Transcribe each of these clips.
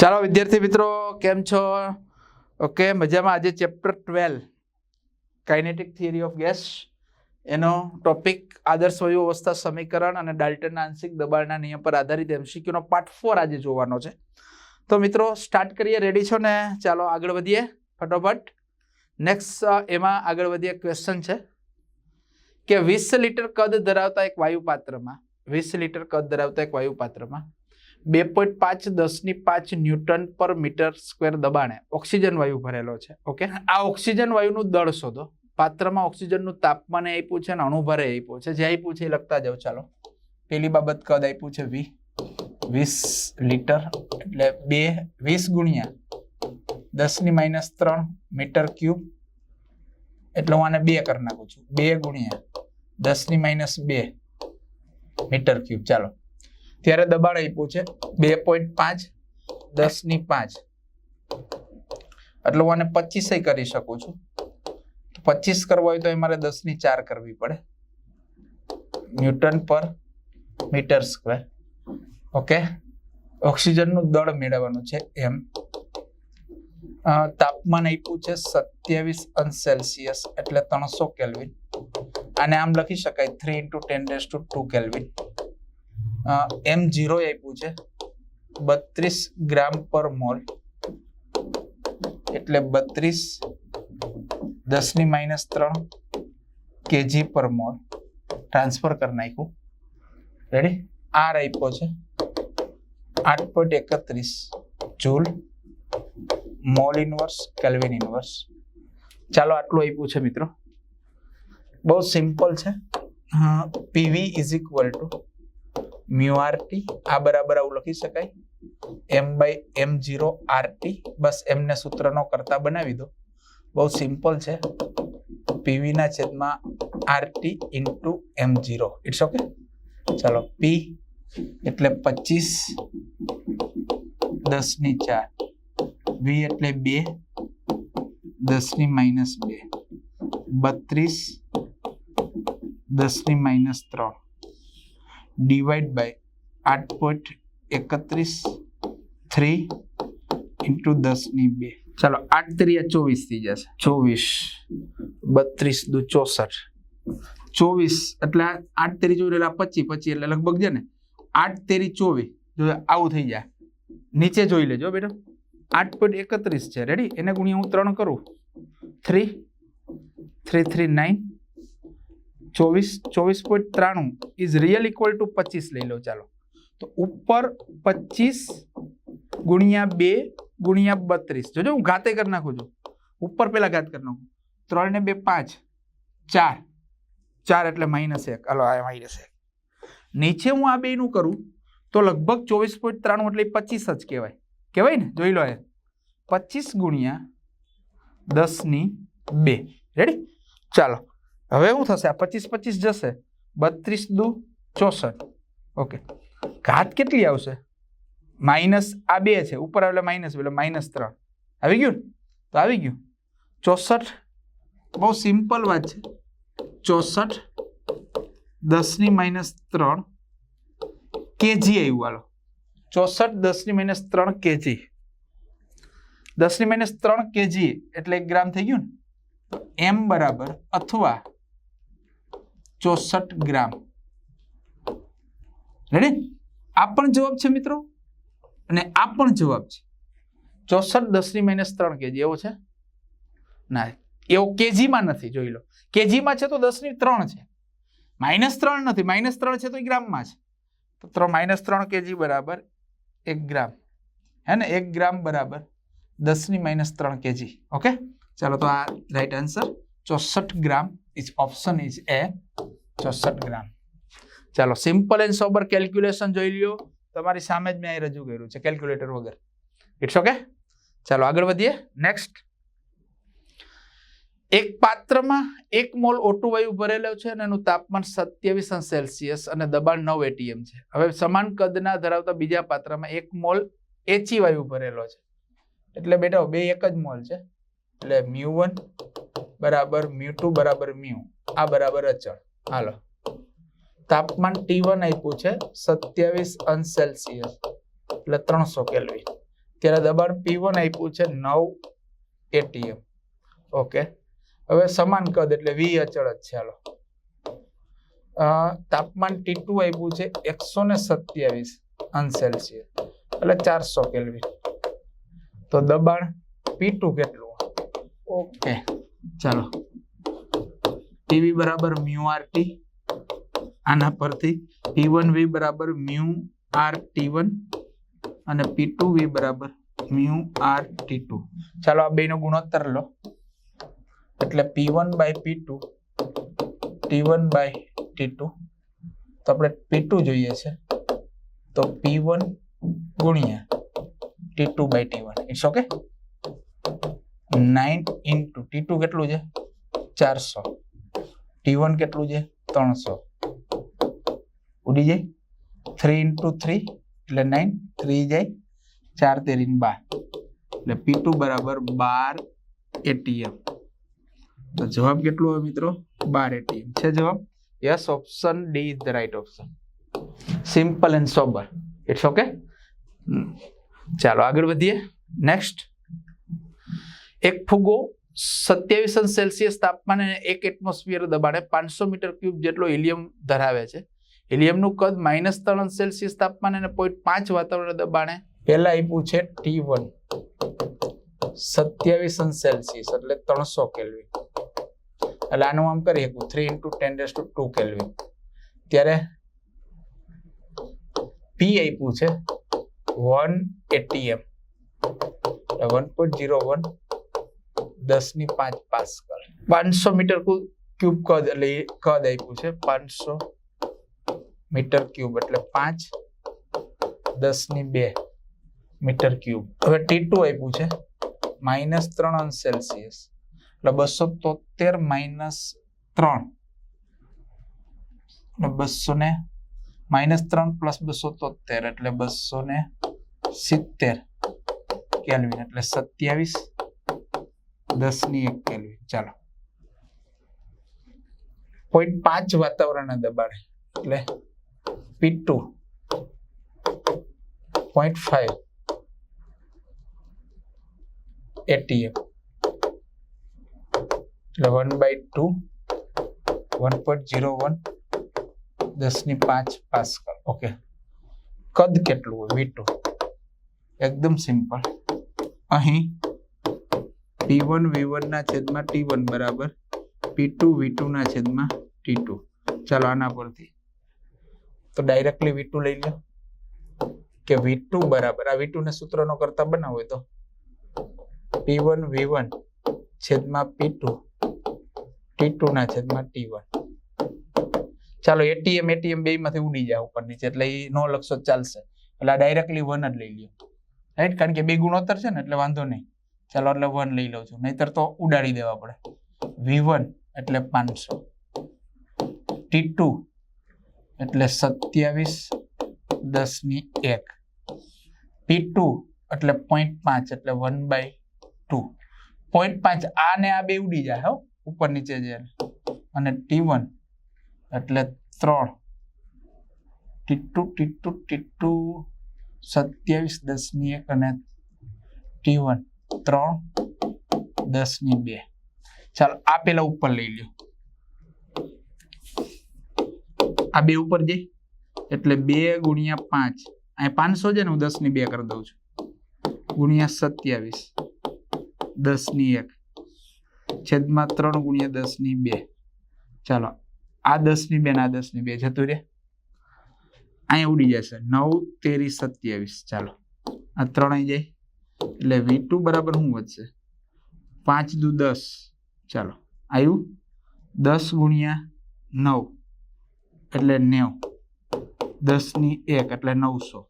ચાલો, વિદ્યાર્થી મિત્રો, કેમ છો? ઓકે, મજામાં. આજે chapter twelve kinetic theory of gas એનો ટોપિક આદર્શ વાયુ અવસ્થા સમીકરણ અને ડાલ્ટનના આંશિક દબાણના નિયમ પર આધારિત એમસીક્યુનો પાર્ટ ફોર આજે જોવાનો છે. તો મિત્રો સ્ટાર્ટ કરીએ. રેડી છો ને? ચાલો, આગળ વધીએ. ફટોફટ. નેક્સ્ટ એમાં આગળ વધીએ. ક્વેશ્ચન છે કે વીસ લીટર કદ ધરાવતા એક વાયુ પાત્રમાં વીસ લીટર કદ ધરાવતા એક વાયુ પાત્રમાં બે પોઈન્ટ પાંચ દસની પાંચ ન્યૂટન પર મીટર સ્ક્વેર દબાણે ઓક્સિજન વાયુ ભરેલો છે, ઓકે? આ ઓક્સિજન વાયુનું દળ શોધો. પાત્રમાં ઓક્સિજનનું તાપમાન આપ્યું છે અને અણુભારે આપ્યું છે. જે આપ્યું છે એ લખતા જાઓ, ચાલો. પેલી બાબત કદ આપ્યું છે વી. વીસ લીટર, એટલે બે, વીસ ગુણ્યા દસની માઇનસ ત્રણ મીટર ક્યુબ. એટલે હું આને બે કરી નાખું છું. બે ગુણ્યા દસની માઇનસ બે મીટર ક્યુબ. ચાલો. ત્યારે દબાણ આપ્યું છે બે પોઈન્ટ પાંચ દસની પાંચ. એટલે હું આને પચીસ કરી શકું છું. પચીસ કરવો હોય તો એ મારે દસની ચાર કરવી પડે. ન્યૂટન પર મીટર સ્ક્વેર. ઓકે? ઓક્સિજનનું દળ મેળવવાનું છે એમ. તાપમાન આપ્યું છે સત્યાવીસ અંશ સેલ્સિયસ એટલે ત્રણસો કેલ્વિન. આને આમ લખી શકાય, three into ten days two two kelvin. M zero આપ્યું છે. બત્રીસ ગ્રામ પર મોલ. એટલે બત્રીસ દસની માઇનસ ત્રણ કેજી પર મોલ. ટ્રાન્સફર કરી નાખ્યું. રેડી આર આપ્યો છે. આઠ પોઈન્ટ એકત્રીસ joule. Mole inverse kelvin inverse ચાલો આટલું આપ્યું છે મિત્રો. બહુ સિમ્પલ છે. PV is equal to mu R T, આ બરાબર આવું લખી શકાય. M by M zero R T, બસ એમને સૂત્રનો કરતા બનાવી દો. બહુ સિમ્પલ છે. પીવી ના છેદમાં R T into M zero. It's okay ચાલો પી એટલે પચીસ, દસની ચાર. વી એટલે બે, દસની માઇનસ બે. બત્રીસ, દસની માઇનસ ત્રણ. ડિવાઈડ બાય આઠ પોઈન્ટ એકત્રીસ થ્રી ઇન્ટુ દસની બે. ચાલો, આઠ ત્રીયા ચોવીસ થઈ જશે. ચોવીસ, બત્રીસ, દુ ચોસઠ. ચોવીસ, એટલે આઠ તેરી ચોવીસ એટલે પચીસ પચી પચી એટલે લગભગ છે ને, આઠ તેરી ચોવીસ. જો આવું થઈ જાય. નીચે જોઈ લેજો બેટા. આઠ પોઈન્ટ એકત્રીસ છે. રેડી એને ગુણ્યા હું ત્રણ કરું. થ્રી થ્રી થ્રી નાઇન ચોવીસ ચોવીસ પોઈન્ટ ત્રાણું ઇઝ રિયલ ઇક્વલ ટુ પચીસ લઈ લો, ચાલો. તો ઉપર પચીસ ગુણ્યા બે ગુણ્યા બત્રીસ. જોજો, હું ઘાતે કરી નાખું છું. ઉપર પહેલાં ઘાત કરી નાખું. ત્રણ ને બે પાંચ, ચાર. ચાર એટલે માઇનસ એક. હલો, આ માઇનસ એક. નીચે હું આ બેનું કરું, તો લગભગ ચોવીસ પોઈન્ટ ત્રાણું એટલે પચીસ જ કહેવાય. કહેવાય ને? જોઈ લો એ પચીસ ગુણ્યા દસની બે. રેડી ચાલો. હવે શું થશે? આ પચીસ પચીસ જશે. બત્રીસ દુ ચોસઠ. ઓકે. ઘાત કેટલી આવશે? માઇનસ આ બે છે. ઉપર આવેલા માઇનસ એટલે માઇનસ ત્રણ. આવી ગયું ને? તો આવી ગયું. ચોસઠ, બહુ સિમ્પલ વાત છે. ચોસઠ, દસની માઇનસ ત્રણ કેજી આવ્યું, હાલો. ચોસઠ, દસની માઇનસ ત્રણ કેજી. દસની માઇનસ ત્રણ કેજી એટલે એક ગ્રામ થઈ ગયું ને? એમ બરાબર અથવા ચોસઠ ગ્રામ. રેડી આ પણ જવાબ છે મિત્રો? અને આ પણ જવાબ છે. ચોસઠ દસની માઇનસ ત્રણ કેજી, એવો છે? ના, એવો કેજીમાં નથી, જોઈ લો. કેજીમાં છે તો દસની ત્રણ છે. માઇનસ ત્રણ નથી માઇનસ ત્રણ છે તો એ ગ્રામમાં છે. તો ત્રણ માઇનસ ત્રણ કેજી બરાબર એક ગ્રામ. હે ને? એક ગ્રામ બરાબર દસની માઇનસ ત્રણ કેજી. ઓકે ચાલો તો આ રાઈટ આન્સર ચોસઠ gram is option is A ચોસઠ ગ્રામ. ચાલો સિમ્પલ એન્ડ સોબર કેલ્ક્યુલેશન જોઈ લ્યો. તમારી સામે જ મેં અહીં રજૂ કર્યું છે કેલ્ક્યુલેટર વગર. ઇટ્સ ઓકે ચાલો, આગળ વધીએ. નેક્સ્ટ એક પાત્રમાં એક મોલ ઓટુ વાયુ ભરેલો છે અને એનું તાપમાન સત્યાવીસ અંશ સેલ્સિયસ અને દબાણ નવ એટીએમ છે. હવે સમાન કદના ધરાવતા બીજા પાત્રમાં એક મોલ એચી વાયુ ભરેલો છે. એટલે બેટા, બે એક જ મોલ છે. એટલે મ્યુ વન બરાબર મ્યુ ટુ બરાબર મ્યુ. આ બરાબર અચળ. હાલો. તાપમાન ટી વન આપ્યું છે સત્યાવીસ અંશ સેલ્સિયસ, એટલે ત્રણસો કેલ્વિન. ત્યારે દબાણ પી વન આપ્યું છે નવ એટીએમ ઓકે હવે સમાન કદ એટલે વી અચળ જ છે, હાલો. તાપમાન ટી ટુ આપ્યું છે એકસો ને સત્યાવીસ અંશ સેલ્સિયસ, એટલે ચારસો કેલ્વિન. તો દબાણ પી ટુ કેટલું? ઓકે ચાલો. ટીવી બરાબર મ્યુ આર આના પરથી પી વન વી બરાબર મ્યુ આર ટી વન અને પી વી બરાબર મ્યુ આર ટી ચાલો આ બેનો ગુણોત્તર લો. એટલે P one by P two T one by T તો આપણે પી જોઈએ છે. તો પી વન ગુણ્યા T two by T one it's okay nine into T two કેટલું છે? ચારસો. ટી વન કેટલું છે? ત્રણસો. ઉડી જાય? થ્રી ઇન્ટુ થ્રી એટલે નાઇન થ્રી જાય? ચાર તેરી બાર. એટલે પી ટુ બરાબર બાર એટીએમ તો જવાબ કેટલો હોય મિત્રો? બાર એટીએમ છે જવાબ? Yes option D is the right option simple and sober it's okay ચાલો આગળ વધીએ. નેક્સ્ટ એક ફુગ્ગો સત્યાવીસ અંશ સેલ્સિયસ તાપમાને અને એક એટમોસ્ફિયર દબાણે પાંચસો મીટર ક્યુબ જેટલો હિલિયમ ધરાવે છે. હિલિયમનું કદ માઇનસ ત્રણ અંશ સેલ્સિયસ તાપમાન અને પોઈન્ટ પાંચ વાતાવરણ દબાણે. પહેલા આપ્યું છે ટી વન સત્યાવીસ અંશ સેલ્સિયસ એટલે ત્રણસો કેલ્વિન. એટલે આનું આમ કરી શકું થ્રી ઇન્ટુ ટેન ડેસ ટુ ટુ કેલ્વિન. ત્યારે પી આપ્યું છે one ATM one point zero one દસની પાંચ પાસ્કલ પાંચસો મીટર ક્યુબ કદ એટલે કદ આપ્યું છે, પાંચસો મીટર ક્યુબ એટલે પાંચ દસ બે મીટર ક્યુબ. હવે ટી ટુ આપ્યું છે, માઇનસ ત્રણ અંશ સેલ્સિયસ. એટલે બસો તોતેર માઇનસ ત્રણ. બસો ને માઇનસ ત્રણ પ્લસ બસો તોતેર એટલે બસો ને સિત્તેર. કેલ્વિન એટલે સત્યાવીસ. દસની એક કેલ્વિન ચાલો. પોઈન્ટ પાંચ વાતાવરણ દબાણે. એટલે P two point five ATM એટલે one by two one point zero one દસની પાંચ પાસ્કલ ઓકે કદ કેટલું હોય? વી ટુ એકદમ સિમ્પલ અહીં પી વન, વી વનના છેદમાં ટી વન, બરાબર? પી ટુ, વી ટુના છેદમાં ટી ટુ. ચાલો આના પરથી. તો ડાયરેક્ટલી વી ટુ લઈ લો. કે વી ટુ બરાબર. આ વી ટુ ને સૂત્રનો કરતા બનાવો તો. પી વન, વી વન છેદમાં પી ટુ. ટી ટુ ના છેદમાં ટી વન. ચાલો એટીએમ એટીએમ બે માંથી ઉડી જાય ઉપર નીચે, એટલે એ નો લખશો ચાલશે. એટલે આ ડાયરેક્ટલી વન જ લઈ લ્યો. રાઈટ? કારણ કે બે ગુણોત્તર છે ને, એટલે વાંધો નહીં. ચાલો એટલે વન લઈ લઉં છું. નહીતર તો ઉડાડી દેવા પડે. વી વન એટલે પાંચસો. ટી ટુ એટલે સત્યાવીસ દસની એક. પી ટુ એટલે પોઈન્ટ પાંચ એટલે વન બાય ટુ પોઈન્ટ પાંચ આ ને આ બે ઉડી જાય, હો, ઉપર નીચે જે અને ટી વન એટલે ત્રણ. T two T two T two સત્યાવીસ દસની એક અને ટી વન ત્રણ, દસની બે. ચાલો, આ પેલા ઉપર લઈ લ્યો. આ બે ઉપર જઈ. એટલે બે ગુણ્યા પાંચ. અહીં પાંચસો છે ને, હું દસની બે કરી દઉં છું. ગુણ્યા સત્યાવીસ. દસની એક. છેદમાં ત્રણ ગુણ્યા દસની બે. ચાલો, આ દસની બે ને આ દસની બે જતું રે અહીંયા ઉડી જશે. નવ તેરી સત્યાવીસ. ચાલો, આ ત્રણ જાય એટલે વી ટુ બરાબર શું વધશે? પાંચ દુ દસ. ચાલો આવ્યું દસ ગુણ્યા નવ, એટલે નેવ. દસની એક, એટલે નવસો.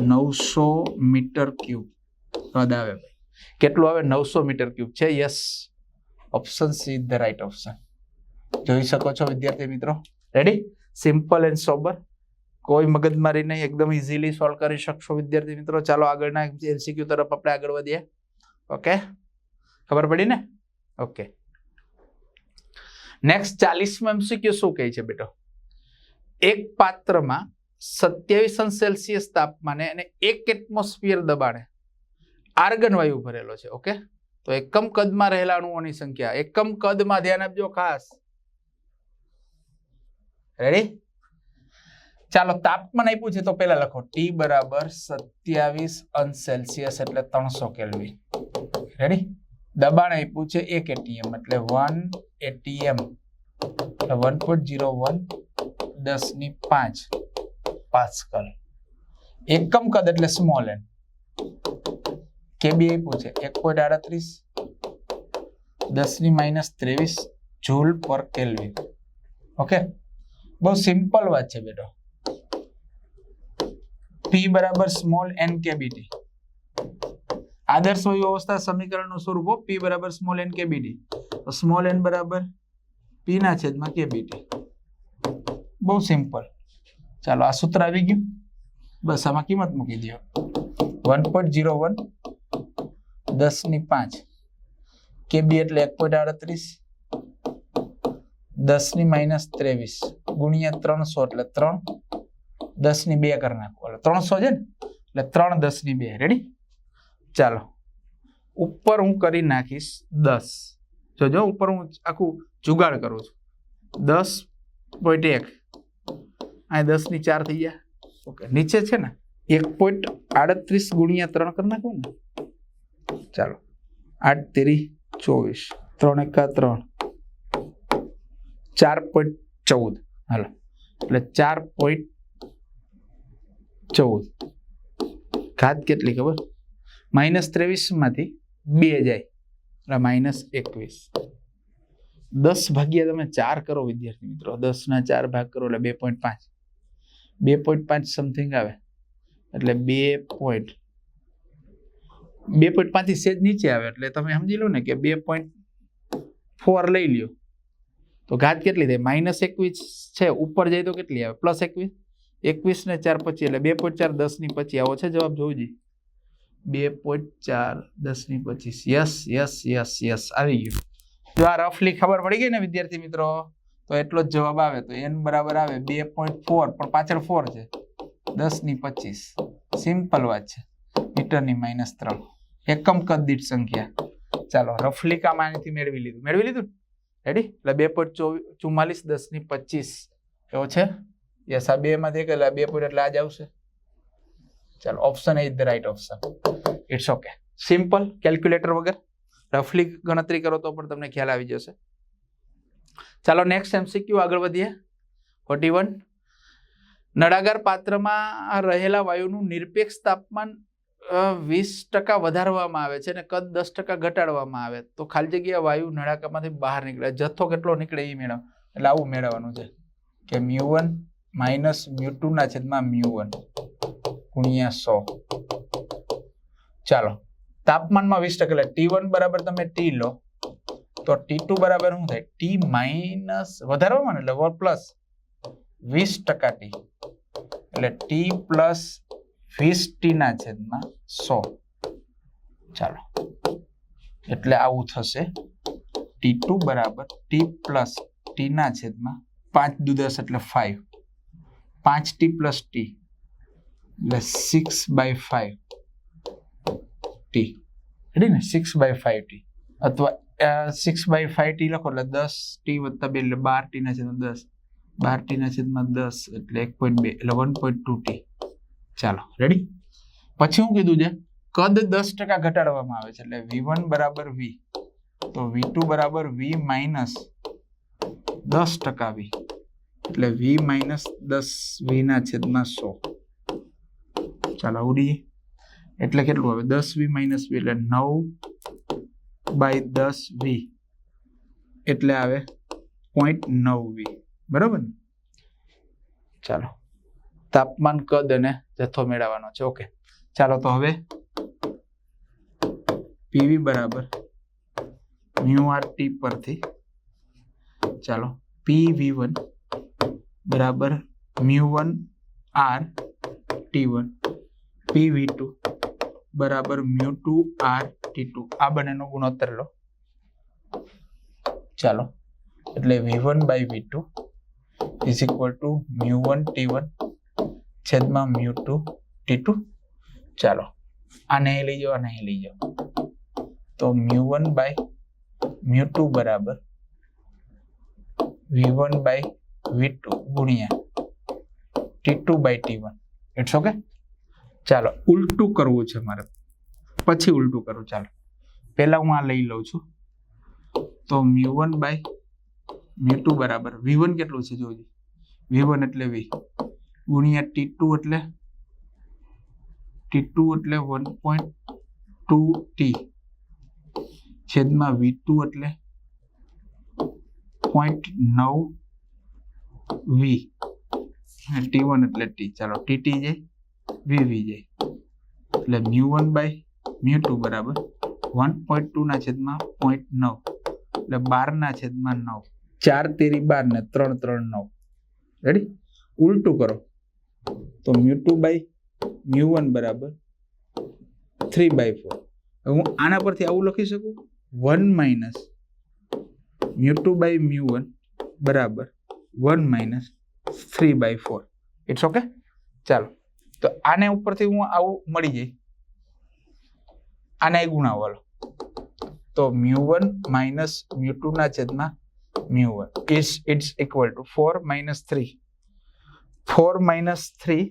નવસો મીટર ક્યુબ. કદ આવે ભાઈ. કેટલું આવે? નવસો મીટર ક્યુબ છે? Yes. Option C the right option જોઈ શકો છો વિદ્યાર્થી મિત્રો? રેડી સિમ્પલ એન્ડ સોબર કોઈ મગજમારી નહીં, એકદમ ઇઝીલી સોલ્વ કરી શકશો વિદ્યાર્થી મિત્રો. ચાલો આગળના એમસીક્યુ તરફ આપણે આગળ વધીએ. ઓકે ખબર પડી ને? ઓકે નેક્સ્ટ ચાલીસમાં એમસીક્યુ શું કહે છે બેટો? એક પાત્રમાં સત્યાવીસ અંશ સેલ્સિયસ તાપમાને અને એક એટમોસ્ફિયર દબાણે આર્ગન વાયુ ભરેલો છે. ઓકે તો એકમ કદમાં રહેલા અણુઓની સંખ્યા. એકમ કદમાં ધ્યાન આપજો ખાસ. રેડી ચાલો તાપમાન આપ્યું છે તો પહેલા લખો. ટી બરાબર સત્યાવીસ અંશ સેલ્સિયસ એટલે ત્રણસો કેલ્વિન. રેડી દબાણ આપ્યું છે એક એટીએમ એટલે વન એટીએમ એટલે વન પોઈન્ટ જીરો વન દસની પાંચ પાસ્કલ એકમ કદ એટલે સ્મોલ એન કેબી આપ્યું છે એક પોઈન્ટ આડત્રીસ. દસની માઇનસ ત્રેવીસ જૂલ પર કેલ્વિન. ઓકે બહુ સિમ્પલ વાત છે બેટો. પી બરાબર સ્મોલ એન કેબીટી આદર્શ વાયુ અવસ્થા સમીકરણનું સ્વરૂપ પી બરાબર સ્મોલ એન કેબીટી તો સ્મોલ એન બરાબર પી ના છેદમાં કેબીટી બહુ સિમ્પલ ચાલો આ સૂત્ર આવી ગયું. બસ આમાં કિંમત મૂકી દો. વન પોઈન્ટ જીરો વન દસની પાંચ કેબી એટલે એક પોઈન્ટ આડત્રીસ. દસની માઇનસ ત્રેવીસ. ગુણ્યા ત્રણસો એટલે ત્રણ. દસની બે કરી નાખો. ત્રણસો છે ને? એટલે ત્રણ દસની બે. રેડી ચાલો. ઉપર હું કરી નાખીશ દસ. જોજો ઉપર હું આખું જુગાડ કરું છું. દસ પોઈન્ટ એક. અહીં દસની ચાર થઈ ગયા. ઓકે નીચે છે ને? એક પોઈન્ટ આડત્રીસ ગુણ્યા ત્રણ કરી નાખો ને? ચાલો. આઠ, તેરી, ચોવીસ. ત્રણ એકા ત્રણ. ચાર પોઈન્ટ ચૌદ. હાલો. એટલે ચાર પોઈન્ટ ચૌદ. ઘાત કેટલી ખબર? માઇનસ ત્રેવીસમાંથી બે જાય. માઇનસ એકવીસ. દસ ભાગ્યા તમે ચાર કરો, વિદ્યાર્થી મિત્રો. દસ ના ચાર ભાગ કરો એટલે બે પોઈન્ટ પાંચ. બે પોઈન્ટ પાંચ સમથિંગ આવે. એટલે બે પોઈન્ટ. બે પોઈન્ટ પાંચથી સેજ નીચે આવે. એટલે તમે સમજી લો ને કે બે પોઈન્ટ ફોર લઈ લ્યો. તો ઘાત કેટલી થાય? માઇનસ એકવીસ છે. ઉપર જાય તો કેટલી આવે? પ્લસ એકવીસ. એકવીસ ને ચાર પચીસ એટલે બે પોઈન્ટ ચાર દસની પચીસ આવો છે જવાબ જોવું બે પોઈન્ટ ચાર દસની પચીસ. Yes yes yes yes. આવી ગયું. જો આ રફલી ખબર પડી ગઈ ને વિદ્યાર્થી મિત્રો, તો એટલો જ જવાબ આવે. તો એન બરાબર આવે બે પોઈન્ટ ફોર પણ પાછળ ફોર છે. દસની પચીસ. સિમ્પલ વાત છે. મીટરની માઇનસ ત્રણ. એકમ કદ સંખ્યા. ચાલો રફલી કામ આનાથી મેળવી લીધું. મેળવી લીધું? રેડી એટલે બે પોઈન્ટ ચુમ્માલીસ, દસની પચીસ. એવો છે? યસ આ બે માંથી એક બે પોઈન્ટ એટલે આ આવશે. ચાલો option is the right option it's okay simple calculator વગર. રફલી ગણતરી કરો તો પણ તમને ખ્યાલ આવી જશે. ચાલો નેક્સ્ટ એમસીક્યુ આગળ વધીએ. ફોર્ટી વન નળાગાર પાત્રમાં રહેલા વાયુનું નિરપેક્ષ તાપમાન વીસ ટકા વધારવામાં આવે છે અને કદ દસ ટકા ઘટાડવામાં આવે. તો ખાલી જગ્યા વાયુ નળાકામાંથી બહાર નીકળે. જથ્થો કેટલો નીકળે એ મેળવ, એટલે આવું મેળવવાનું છે. કે mu one minus mu two ના છેદમાં મ્યુ વન ગુણ્યા સો. ચાલો, તાપમાનમાં વીસ ટકા એટલે ટી વન બરાબર તમે ટી લો, તો ટી ટુ બરાબર શું થાય? ટી માઇનસ વધારવામાં ને એટલે પ્લસ વીસ ટકા ટી. એટલે ટી પ્લસ વીસ ટી ના છેદમાં સો. ચાલો, એટલે આવું થશે. ટી ટુ બરાબર ટી પ્લસ ટી ના છેદમાં પાંચ દુ દસ એટલે ફાઈવ. પાંચ ટી પ્લસ ટી. એટલે six by five T. Ready ને? Six by five T. અથવા સિક્સ બાય ફાઈવ ટી લખો એટલે દસ ટી વત્તા બે, એટલે બાર ટી ના છેદમાં દસ. બાર ટી ના છેદમાં દસ, એટલે એક પોઈન્ટ બે, એટલે વન પોઈન્ટ ટુ ટી. ચાલો, રેડી? પછી શું કીધું છે, કદ દસ ટકા ઘટાડવામાં આવે છે, એટલે વી વન બરાબર વી. તો વી ટુ બરાબર વી માઇનસ દસ ટકા વી. એટલે વી માઇનસ દસ વી ના છેદમાં સો. ચાલો ઉડી એટલે કેટલું આવે? દસ વી માઇનસ વી એટલે નવ બાય દસ વી એટલે આવે પોઈન્ટ નવ વી બરાબર ને? ચાલો. તાપમાન કદ અને જથ્થો મેળવવાનો છે. ઓકે. ચાલો તો હવે પીવી બરાબર મ્યુ આર ટી પરથી ચાલો પી વી વન બરાબર mu one R T one. P V two. બરાબર mu two R T two. આ બંનેનો ગુણોત્તર લો. ચાલો. એટલે V one by V two is equal to mu one T one છેદમાં મ્યુ ટુ ટી ટુ. ચાલો. આને અહીં લઈ જાઓ, આને અહીં લઈ જાઓ. તો mu one by mu two બરાબર V one by V two ગુણ્યા T two by T one. It's okay ચાલો, ઉલટું કરવું છે મારે. પછી ઉલટું કરું, ચાલો. પહેલા હું આ લઈ લઉં છું. તો mu one by mu two બરાબર. વી વન કેટલું છે જોજો વી વન એટલે વી. ગુણ્યા ટી ટુ એટલે ટી ટુ એટલે વન પોઈન્ટ ટુ ટી. છેદમાં વી ટુ એટલે પોઈન્ટ નવ વી ટી વન એટલે ટી ચાલો ટી ટી જાય વી વી જાય એટલે mu one by mu two બરાબર વન પોઈન્ટ ટુ ના છેદમાં પોઈન્ટ નવ એટલે બાર ના છેદમાં નવ. ચાર તેરી બાર ને ત્રણ ત્રણ, નવ. રેડી ઉલટું કરો. તો mu two by mu one બરાબર થ્રી બાય ફોર હું આના પરથી આવું લખી શકું? One minus mu two by mu one બરાબર one minus three by four it's okay ચાલો. તો આને ઉપરથી હું આવું મળી જાય. આને ગુણાવવાલો તો mu one minus mu two ના છેદમાં mu one is it's equal to four minus three four minus three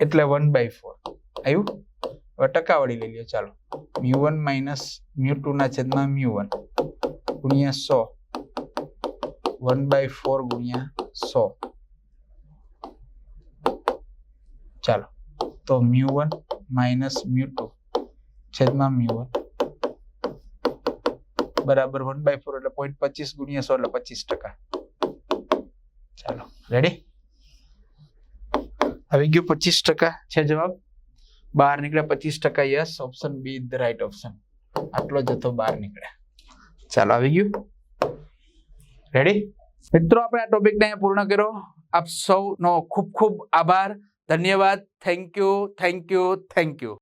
એટલે વન બાય ફોર આવ્યું હવે ટકાવાળી લઈ લ્યો. ચાલો. Mu one minus mu two ના છેદમાં મ્યુ વન ગુણ્યા સો. વન બાય ફોર ગુણ્યા સો ચાલો તો mu one minus mu two છેદમાં મ્યુ વન બરાબર વન બાય ફોર એટલે પોઈન્ટ પચીસ ગુણ્યા સો એટલે પચીસ ટકા ચાલો રેડી આવી ગયું પચીસ ટકા છે જવાબ બહાર નીકળ્યા પચીસ ટકા yes option B the right option આટલો જથ્થો બહાર નીકળ્યા ચાલો આવી ગયું રેડી મિત્રો, આપણે આ ટોપિકને પૂર્ણ કર્યો. આપ સૌનો ખૂબ ખૂબ આભાર. ધન્યવાદ. Thank you thank you thank you